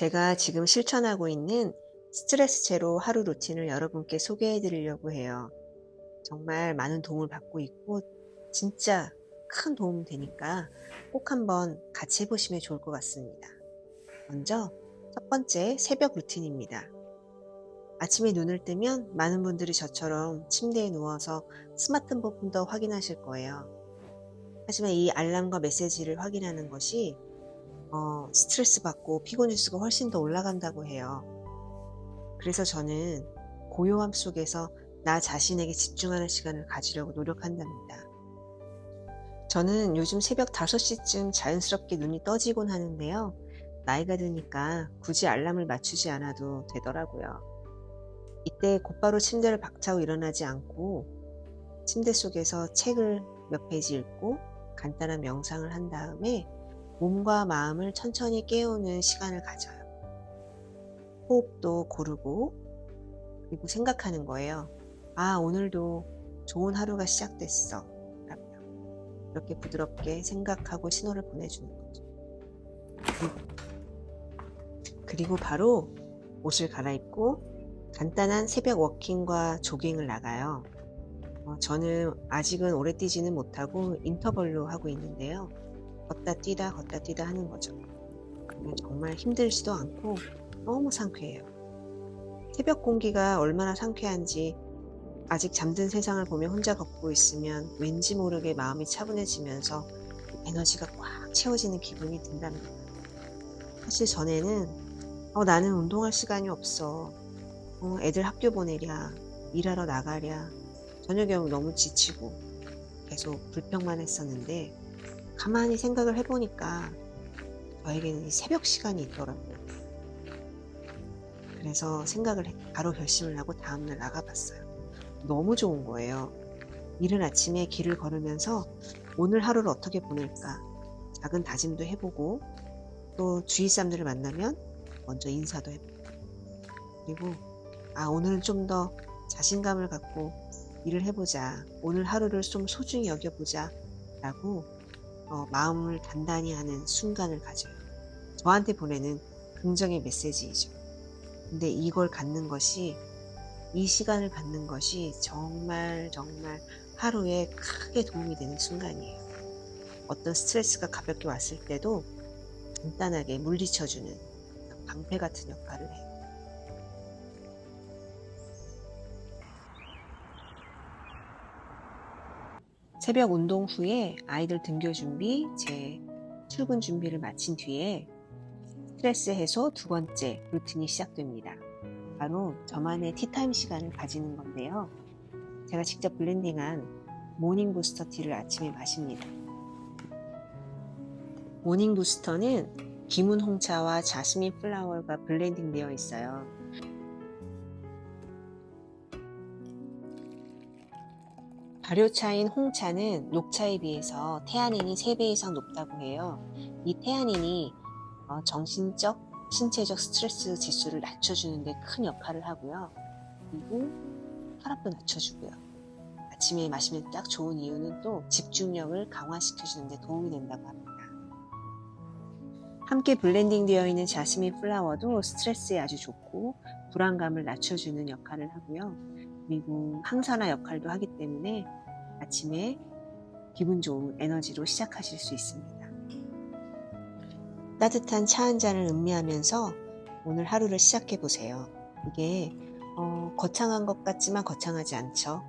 제가 지금 실천하고 있는 스트레스 제로 하루 루틴을 여러분께 소개해 드리려고 해요. 정말 많은 도움을 받고 있고 진짜 큰 도움 되니까 꼭 한번 같이 해보시면 좋을 것 같습니다. 먼저 첫 번째 새벽 루틴입니다. 아침에 눈을 뜨면 많은 분들이 저처럼 침대에 누워서 스마트폰부터 확인하실 거예요. 하지만 이 알람과 메시지를 확인하는 것이 어, 스트레스 받고 피곤 지수가 훨씬 더 올라간다고 해요. 그래서 저는 고요함 속에서 나 자신에게 집중하는 시간을 가지려고 노력한답니다. 저는 요즘 새벽 5시쯤 자연스럽게 눈이 떠지곤 하는데요. 나이가 드니까 굳이 알람을 맞추지 않아도 되더라고요. 이때 곧바로 침대를 박차고 일어나지 않고 침대 속에서 책을 몇 페이지 읽고 간단한 명상을 한 다음에 몸과 마음을 천천히 깨우는 시간을 가져요. 호흡도 고르고 그리고 생각하는 거예요. 아, 오늘도 좋은 하루가 시작됐어. 라며 이렇게 부드럽게 생각하고 신호를 보내주는 거죠. 그리고 바로 옷을 갈아입고 간단한 새벽 워킹과 조깅을 나가요. 어, 저는 아직은 오래 뛰지는 못하고 인터벌로 하고 있는데요. 걷다 뛰다 걷다 뛰다 하는 거죠. 그러면 정말 힘들지도 않고 너무 상쾌해요. 새벽 공기가 얼마나 상쾌한지 아직 잠든 세상을 보며 혼자 걷고 있으면 왠지 모르게 마음이 차분해지면서 에너지가 꽉 채워지는 기분이 든답니다. 사실 전에는 어, 나는 운동할 시간이 없어. 어, 애들 학교 보내랴. 일하러 나가랴. 저녁에 너무 지치고 계속 불평만 했었는데 가만히 생각을 해보니까 저에게는 이 새벽 시간이 있더라고요. 그래서 생각을 해, 바로 결심을 하고 다음날 나가봤어요. 너무 좋은 거예요. 이른 아침에 길을 걸으면서 오늘 하루를 어떻게 보낼까 작은 다짐도 해보고 또 주위 사람들을 만나면 먼저 인사도 해보고 그리고 아 오늘은 좀 더 자신감을 갖고 일을 해보자 오늘 하루를 좀 소중히 여겨보자 라고 어, 마음을 단단히 하는 순간을 가져요. 저한테 보내는 긍정의 메시지이죠. 근데 이걸 갖는 것이 이 시간을 갖는 것이 정말 정말 하루에 크게 도움이 되는 순간이에요. 어떤 스트레스가 가볍게 왔을 때도 간단하게 물리쳐주는 방패 같은 역할을 해요. 새벽 운동 후에 아이들 등교 준비, 제 출근 준비를 마친 뒤에 스트레스 해소 두 번째 루틴이 시작됩니다. 바로 저만의 티타임 시간을 가지는 건데요. 제가 직접 블렌딩한 모닝 부스터 티를 아침에 마십니다. 모닝 부스터는 기문 홍차와 자스민 플라워가 블렌딩 되어 있어요. 발효차인 홍차는 녹차에 비해서 태아닌이 3배 이상 높다고 해요. 이 태아닌이 어, 정신적, 신체적 스트레스 지수를 낮춰주는데 큰 역할을 하고요. 그리고 혈압도 낮춰주고요. 아침에 마시면 딱 좋은 이유는 또 집중력을 강화시켜주는데 도움이 된다고 합니다. 함께 블렌딩 되어 있는 자스민 플라워도 스트레스에 아주 좋고 불안감을 낮춰주는 역할을 하고요. 그리고 항산화 역할도 하기 때문에 아침에 기분 좋은 에너지로 시작하실 수 있습니다. 따뜻한 차 한 잔을 음미하면서 오늘 하루를 시작해 보세요. 이게 어, 거창한 것 같지만 거창하지 않죠.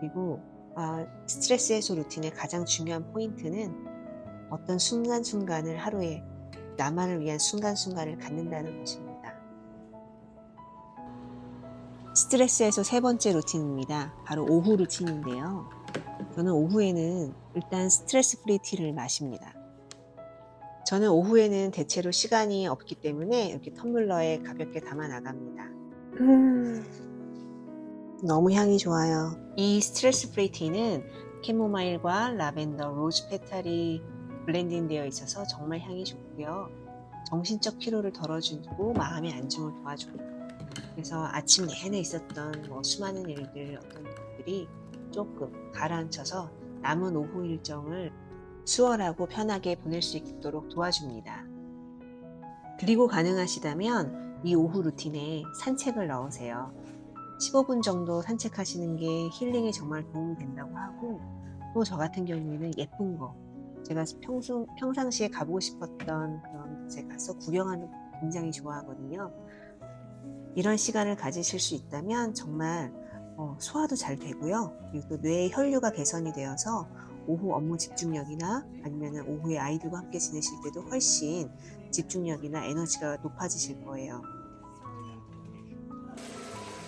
그리고 어, 스트레스 해소 루틴의 가장 중요한 포인트는 어떤 순간순간을 하루에 나만을 위한 순간순간을 갖는다는 것입니다. 스트레스에서 세 번째 루틴입니다. 바로 오후 루틴인데요. 저는 오후에는 일단 스트레스 프리 티를 마십니다. 저는 오후에는 대체로 시간이 없기 때문에 이렇게 텀블러에 가볍게 담아 나갑니다. 음, 너무 향이 좋아요. 이 스트레스 프리 티는 캐모마일과 라벤더, 로즈 페탈이 블렌딩 되어 있어서 정말 향이 좋고요. 정신적 피로를 덜어주고 마음의 안정을 도와줍니다. 그래서 아침 내내 있었던 뭐 수많은 일들 어떤 것들이 조금 가라앉혀서 남은 오후 일정을 수월하고 편하게 보낼 수 있도록 도와줍니다. 그리고 가능하시다면 이 오후 루틴에 산책을 넣으세요. 15분 정도 산책하시는 게 힐링에 정말 도움이 된다고 하고 또 저 같은 경우에는 예쁜 거 제가 평소, 평상시에 가보고 싶었던 그런 곳에 가서 구경하는 거 굉장히 좋아하거든요. 이런 시간을 가지실 수 있다면 정말 어, 소화도 잘 되고요. 그리고 또 뇌의 혈류가 개선이 되어서 오후 업무 집중력이나 아니면 오후에 아이들과 함께 지내실 때도 훨씬 집중력이나 에너지가 높아지실 거예요.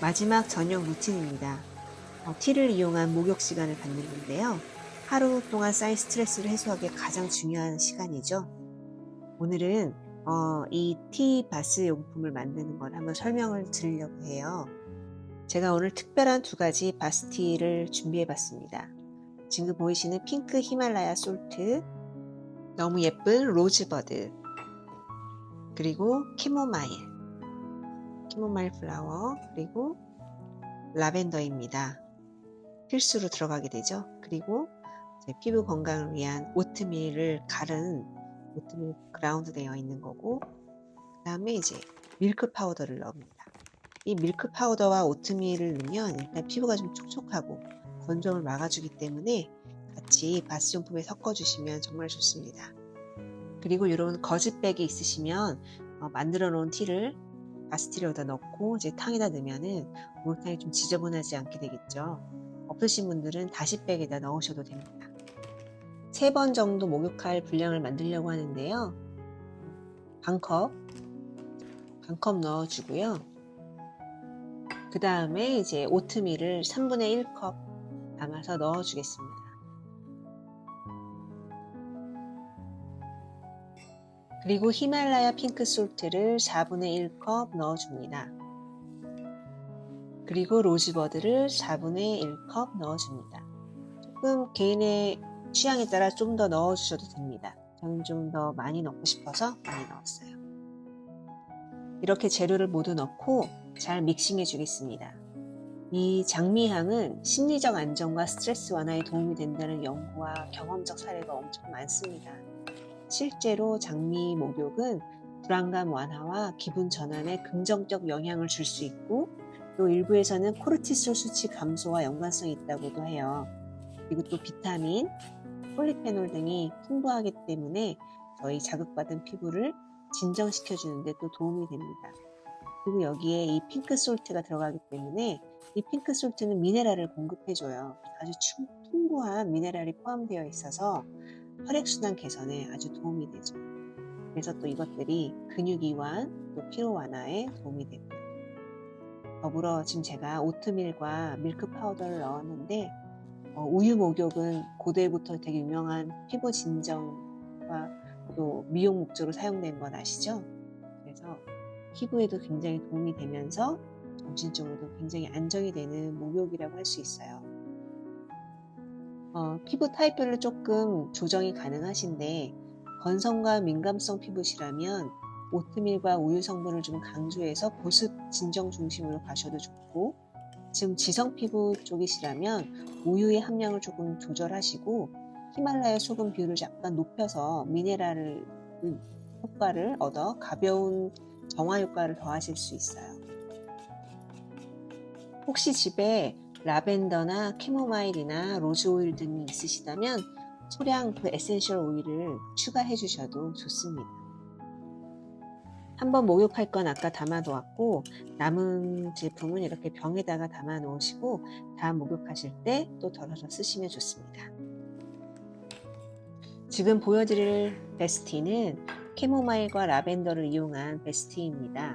마지막 저녁 루틴입니다. 어, 티를 이용한 목욕 시간을 갖는 건데요. 하루 동안 쌓인 스트레스를 해소하기 가장 중요한 시간이죠. 오늘은 어, 이 티 바스 용품을 만드는 걸 한번 설명을 드리려고 해요. 제가 오늘 특별한 두 가지 바스티를 준비해 봤습니다. 지금 보이시는 핑크 히말라야 솔트, 너무 예쁜 로즈버드, 그리고 캐모마일, 캐모마일 플라워, 그리고 라벤더입니다. 필수로 들어가게 되죠. 그리고 제 피부 건강을 위한 오트밀을 갈은 오트밀 그라운드 되어 있는 거고, 그 다음에 이제 밀크 파우더를 넣습니다. 이 밀크 파우더와 오트밀을 넣으면 일단 피부가 좀 촉촉하고 건조를 막아주기 때문에 같이 바스 용품에 섞어주시면 정말 좋습니다. 그리고 이런 거즈백이 있으시면 어, 만들어 놓은 티를 바스티로다 넣고 이제 탕에다 넣으면은 목욕탕이 좀 지저분하지 않게 되겠죠. 없으신 분들은 다시 백에다 넣으셔도 됩니다. 세 번 정도 목욕할 분량을 만들려고 하는데요. 반 컵, 반컵 넣어주고요. 그 다음에 이제 오트밀을 3분의 1컵 담아서 넣어주겠습니다. 그리고 히말라야 핑크 솔트를 4분의 1컵 넣어줍니다. 그리고 로즈버드를 4분의 1컵 넣어줍니다. 조금 개인의 취향에 따라 좀 더 넣어주셔도 됩니다. 저는 좀 더 많이 넣고 싶어서 많이 넣었어요. 이렇게 재료를 모두 넣고 잘 믹싱해 주겠습니다. 이 장미향은 심리적 안정과 스트레스 완화에 도움이 된다는 연구와 경험적 사례가 엄청 많습니다. 실제로 장미 목욕은 불안감 완화와 기분 전환에 긍정적 영향을 줄 수 있고 또 일부에서는 코르티솔 수치 감소와 연관성이 있다고도 해요. 그리고 또 비타민, 폴리페놀 등이 풍부하기 때문에 저희 자극받은 피부를 진정시켜 주는데 또 도움이 됩니다. 그리고 여기에 이 핑크 솔트가 들어가기 때문에 이 핑크 솔트는 미네랄을 공급해줘요. 아주 충, 풍부한 미네랄이 포함되어 있어서 혈액순환 개선에 아주 도움이 되죠. 그래서 또 이것들이 근육 이완, 또 피로 완화에 도움이 됩니다. 더불어 지금 제가 오트밀과 밀크 파우더를 넣었는데 어, 우유 목욕은 고대부터 되게 유명한 피부 진정과 또 미용 목적으로 사용된 건 아시죠? 그래서 피부에도 굉장히 도움이 되면서 정신적으로도 굉장히 안정이 되는 목욕이라고 할 수 있어요. 어, 피부 타입별로 조금 조정이 가능하신데 건성과 민감성 피부시라면 오트밀과 우유 성분을 좀 강조해서 보습 진정 중심으로 가셔도 좋고 지금 지성 피부 쪽이시라면 우유의 함량을 조금 조절하시고 히말라야 소금 비율을 약간 높여서 미네랄 효과를 얻어 가벼운 정화 효과를 더하실 수 있어요. 혹시 집에 라벤더나 캐모마일이나 로즈 오일 등이 있으시다면 소량 그 에센셜 오일을 추가해 주셔도 좋습니다. 한번 목욕할 건 아까 담아 놓았고 남은 제품은 이렇게 병에다가 담아 놓으시고 다음 목욕하실 때 또 덜어서 쓰시면 좋습니다. 지금 보여드릴 베스티는 캐모마일과 라벤더를 이용한 베스티입니다.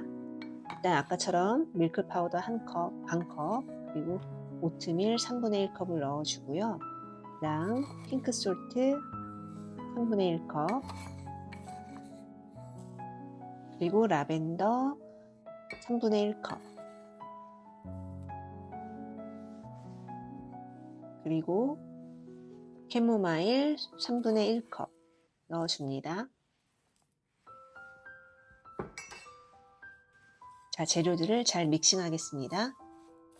일단 아까처럼 밀크 파우더 한 컵, 반 컵, 그리고 오트밀 3분의 1컵을 넣어주고요. 그 다음 핑크 솔트 3분의 1컵, 그리고 라벤더 3분의 1컵, 그리고 캐모마일 3분의 1컵 넣어줍니다. 자, 재료들을 잘 믹싱하겠습니다.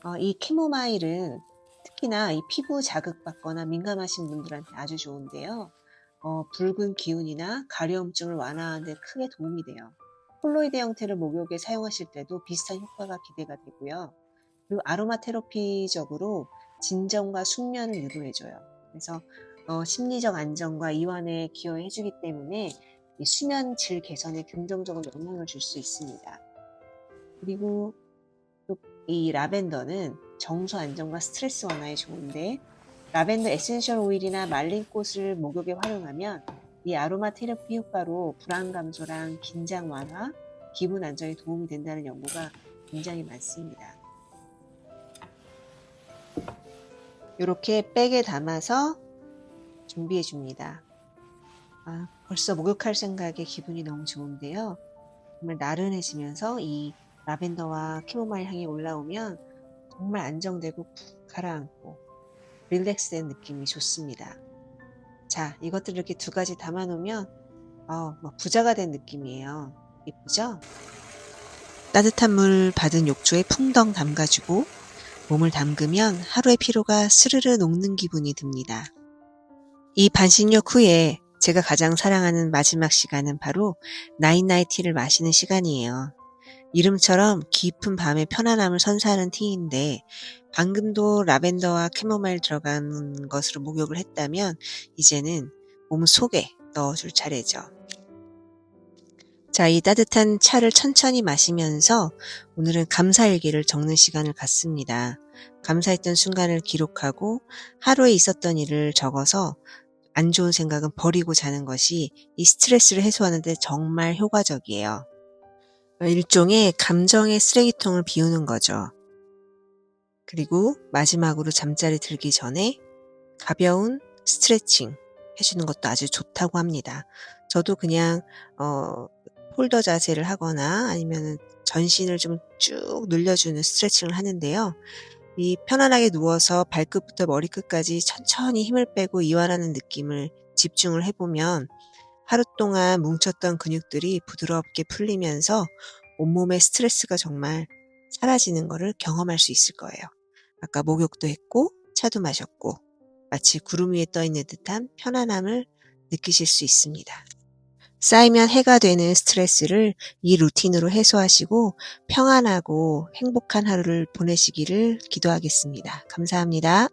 어, 이 캐모마일은 특히나 이 피부 자극받거나 민감하신 분들한테 아주 좋은데요. 어, 붉은 기운이나 가려움증을 완화하는 데 크게 도움이 돼요. 폴로이드 형태를 목욕에 사용하실 때도 비슷한 효과가 기대가 되고요. 그리고 아로마 테라피적으로 진정과 숙면을 유도해줘요. 그래서 어, 심리적 안정과 이완에 기여해주기 때문에 이 수면 질 개선에 긍정적인 영향을 줄 수 있습니다. 그리고 또 이 라벤더는 정서 안정과 스트레스 완화에 좋은데 라벤더 에센셜 오일이나 말린 꽃을 목욕에 활용하면 이 아로마 테라피 효과로 불안 감소랑 긴장 완화, 기분 안정에 도움이 된다는 연구가 굉장히 많습니다. 이렇게 백에 담아서 준비해 줍니다. 아, 벌써 목욕할 생각에 기분이 너무 좋은데요. 정말 나른해지면서 이 라벤더와 캐모마일 향이 올라오면 정말 안정되고 푹 가라앉고 릴렉스된 느낌이 좋습니다. 자, 이것들 이렇게 두 가지 담아 놓으면 어, 뭐 부자가 된 느낌이에요. 예쁘죠? 따뜻한 물 받은 욕조에 풍덩 담가주고 몸을 담그면 하루의 피로가 스르르 녹는 기분이 듭니다. 이 반신욕 후에 제가 가장 사랑하는 마지막 시간은 바로 나인나이티를 마시는 시간이에요. 이름처럼 깊은 밤의 편안함을 선사하는 티인데 방금도 라벤더와 캐모마일 들어간 것으로 목욕을 했다면 이제는 몸 속에 넣어줄 차례죠. 자, 이 따뜻한 차를 천천히 마시면서 오늘은 감사일기를 적는 시간을 갖습니다. 감사했던 순간을 기록하고 하루에 있었던 일을 적어서 안 좋은 생각은 버리고 자는 것이 이 스트레스를 해소하는데 정말 효과적이에요. 일종의 감정의 쓰레기통을 비우는 거죠. 그리고 마지막으로 잠자리 들기 전에 가벼운 스트레칭 해주는 것도 아주 좋다고 합니다. 저도 그냥 어, 폴더 자세를 하거나 아니면 전신을 좀 쭉 늘려주는 스트레칭을 하는데요. 이 편안하게 누워서 발끝부터 머리끝까지 천천히 힘을 빼고 이완하는 느낌을 집중을 해보면 하루 동안 뭉쳤던 근육들이 부드럽게 풀리면서 온몸의 스트레스가 정말 사라지는 것을 경험할 수 있을 거예요. 아까 목욕도 했고 차도 마셨고 마치 구름 위에 떠 있는 듯한 편안함을 느끼실 수 있습니다. 쌓이면 해가 되는 스트레스를 이 루틴으로 해소하시고 평안하고 행복한 하루를 보내시기를 기도하겠습니다. 감사합니다.